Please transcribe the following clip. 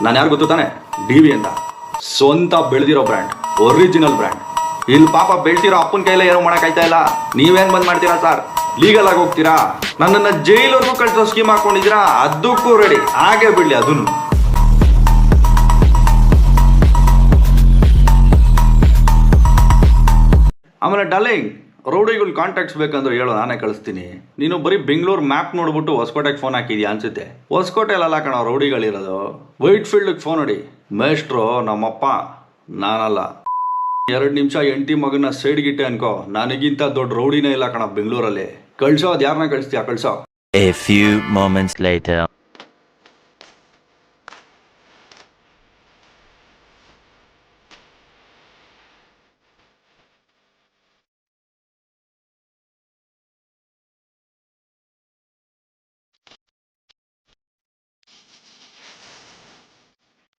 ನಾನು ಯಾರು ಗೊತ್ತು ತಾನೆ? ಡಿ ವಿ ಅಂತ. ಸ್ವಂತ ಬೆಳೆದಿರೋ ಬ್ರ್ಯಾಂಡ್ ಒರಿಜಿನಲ್ ಬ್ರ್ಯಾಂಡ್ ಇಲ್ಲಿ ಪಾಪ ಬೆಳ್ತಿರೋ ಅಪ್ಪನ ಕೈಲೇ ಏನೋ ಮಾಡಕ್ಕಾಯ್ತಾ ಇಲ್ಲ. ನೀವೇನ್ ಬಂದ್ ಮಾಡ್ತೀರಾ ಸರ್ ಲೀಗಲ್ ಆಗಿ ಹೋಗ್ತೀರಾ? ನನ್ನನ್ನ ಜೈಲವರೆಗೂ ಕಳಿಸೋ ಸ್ಕೀಮ್ ಹಾಕೊಂಡಿದ್ದೀರಾ? ಅದಕ್ಕೂ ರೆಡಿ ಹಾಗೆ ಬಿಡ್ಲಿ ಅದನ್ನು ಆಮೇಲೆ ಡಾರ್ಲಿಂಗ್ ರೌಡಿಗಳು ಕಾಂಟ್ಯಾಕ್ಟ್ಸ್ ಬೇಕಂದ್ರೆ ಹೇಳೋ, ನಾನೇ ಕಳಿಸ್ತೀನಿ. ನೀನು ಬರೀ ಬೆಂಗಳೂರು ಮ್ಯಾಪ್ ನೋಡ್ಬಿಟ್ಟು ಹೊಸಕೋಟೆಗೆ ಫೋನ್ ಹಾಕಿದ್ಯಾ ಅನ್ಸುತ್ತೆ? ಹೊಸಕೋಟೆಲ್ಲ ಕಣ ರೌಡಿಗಳಿರೋದು. ವೈಟ್ ಫೀಲ್ಡ್ಗೆ ಫೋನ್ ಹೊಡಿ. ಮೇಷ್ಟ್ರು ನಮ್ಮಪ್ಪ, ನಾನಲ್ಲ. ಎರಡು ನಿಮಿಷ ಎಂಟಿ ಮಗನ ಸೈಡ್ಗಿಟ್ಟೆ ಅನ್ಕೋ. ನನಗಿಂತ ದೊಡ್ಡ ರೌಡಿನೇ ಇಲ್ಲ ಕಣ ಬೆಂಗಳೂರಲ್ಲಿ. ಕಳ್ಸೋ ಅದು ಯಾರನ್ನ ಕಳಿಸ್ತೀಯಾ? ಕಳ್ಸೋ. A moments later.